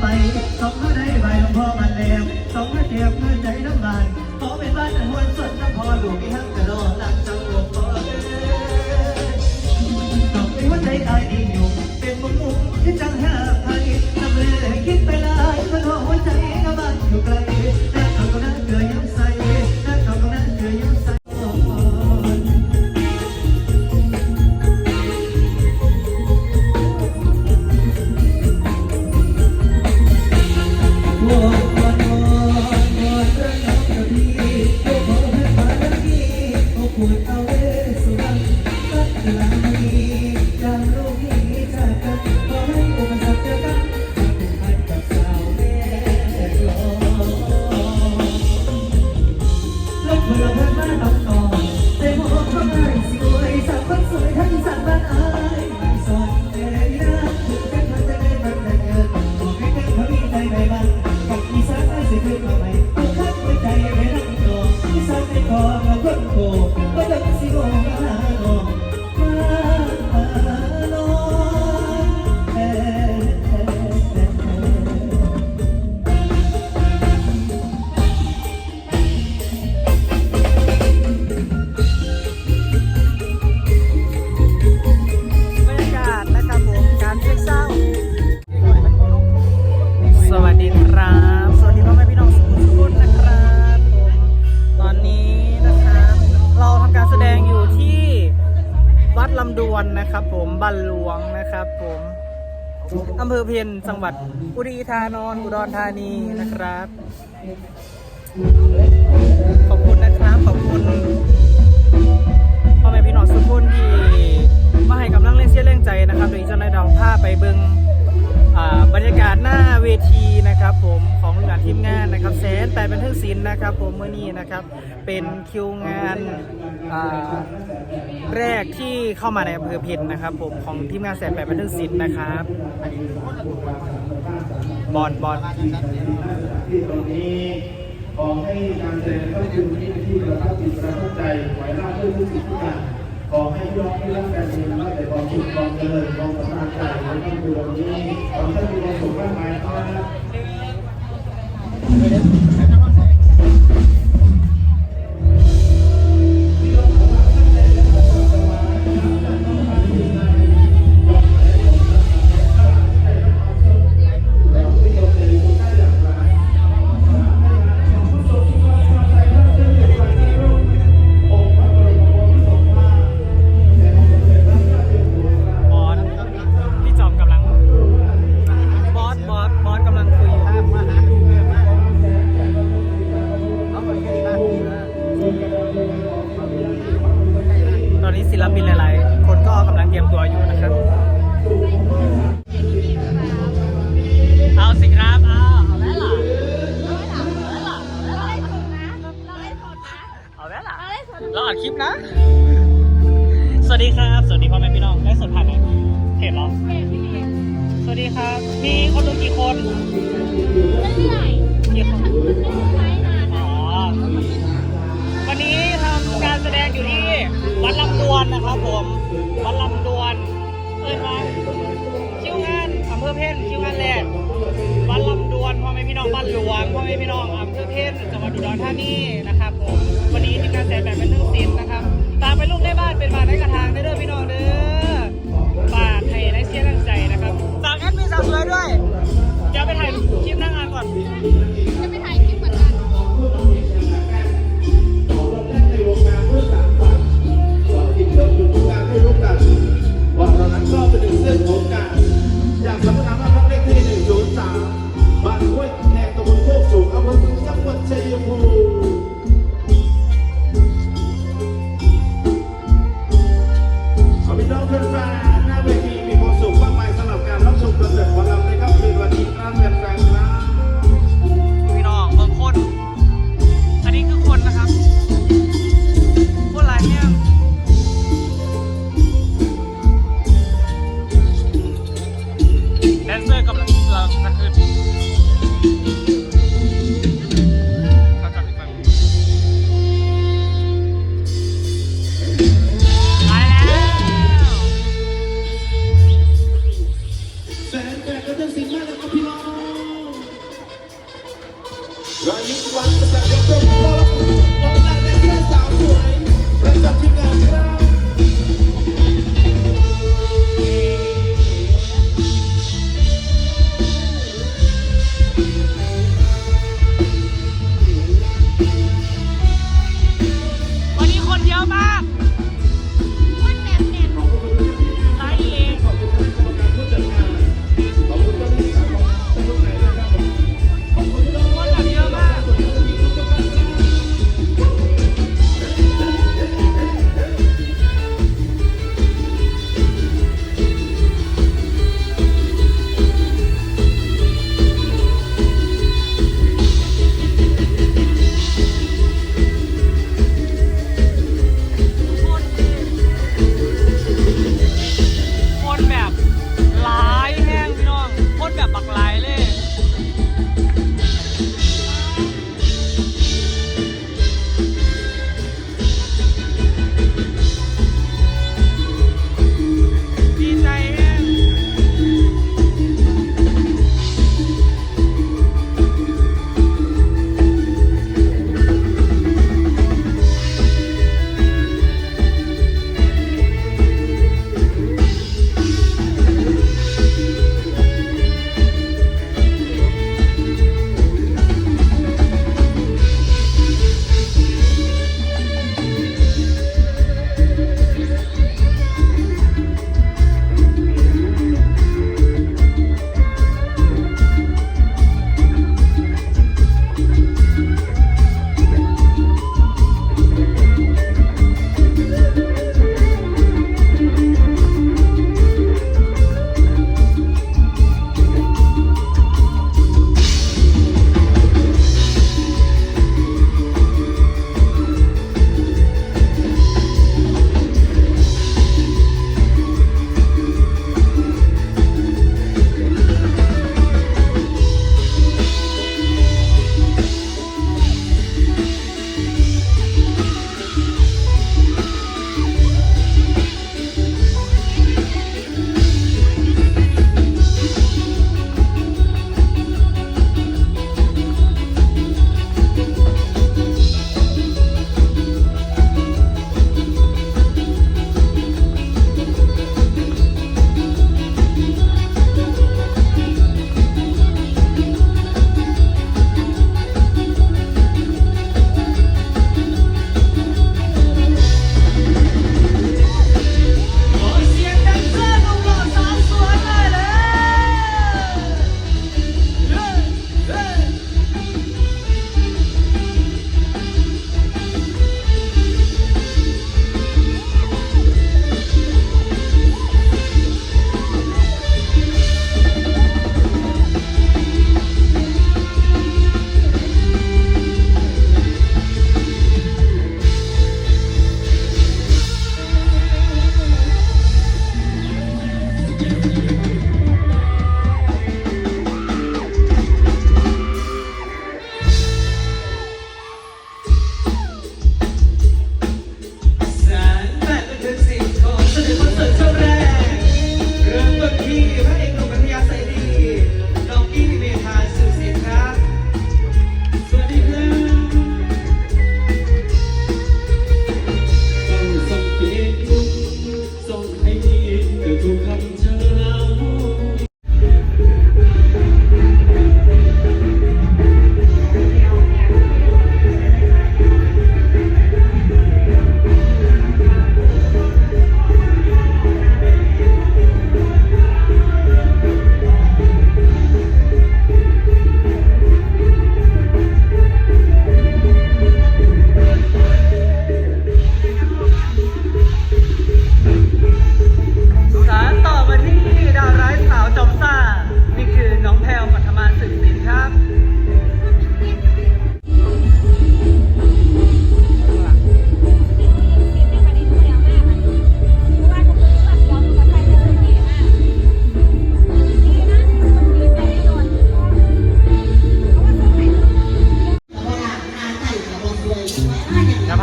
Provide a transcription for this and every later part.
ไปสองพ่อได้ใบหลวงพ่อมันแล้วสองพ่อเทียบเมื่อใจน้ำบานขอเป็นบ้านอันหวนสดน้ำพอลูกที่หักกระโด นนะครับ ผมบ้านหลวงนะครับ ผมอำเภอเพียนจังหวัดอุรีธานนอุดรธานีนะครับ ขอบคุณนะครับขอบคุณพ่อแม่พี่น้องทุกคนที่มาให้กำลังเล่นเชียแรงใจนะครับโดยเจ้าหน้าที่ผ้าไปเบิง บรรยากาศหน้าเวทีนะครับผมของงานทีมงานนะครับแสนแต่เป็นเทิงศิลป์นะครับ ผมเมื่อนี้นะครับเป็นคิวงานแรกที่เข้ามาในอำเภอเพียนนะครับ ผมของทีมงานแสนแปดเป็นเทิงศิลป์นะครับบอลบอลที่ตรงนี้ขอให้การแสดงเข้าสู่ที่เป็นที่ประทับจิตประทับใจไหวราเพื่อทุกสิ่งทุกอย่างขอให้ยอดที่รักการเงินและแต่ความสุขความเจริญความสำราญใจในคำพูดตรงนี้ความท่านมีความสุขมากมายนะครับ ครับ สวัสดีพ่อแม่พี่น้องได้สดผ่านไหมเพจเหรอเพจพี่ดีสวัสดีครับ มีคนดูกี่คนเรื่อยๆกี่คนอ๋อ วันนี้ทำการแสดงอยู่ที่วัดลำดวนนะครับผม วัดลำดวน เอ้ยมาคิวงานอำเภอเพ่นคิวงานแรกวัดลำดวนพ่อแม่พี่น้องบ้านหลวงพ่อแม่พี่น้องอำเภอเพ่นจังหวัดอุดรธานีนะครับผม วันนี้ทีมงานแสดงแบบเป็นเรื่งศิลป์นะครับ ตามไปลูกได้บ้านเป็นมาได้กัน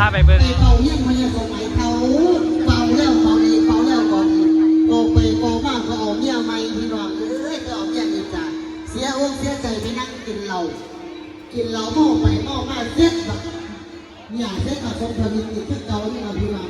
าไปเบิ่งไอ้เขาเยี่ยมมันยังสมัยเขาเป่าแล้วเป่าอีกเป่าแล้วก่อนอีกโกไปโกมากก็เอาเมียใหม่พี่น้องเอ้ยก็เอาเมียอีกจ้ะเสียอกเสียใจไปนั่งกินเหล้ากินเหล้าเมาไปเมามาเสียแบบเนี่ยเสียกับสมทวินอีกคือเก่านี่นะพี่น้อง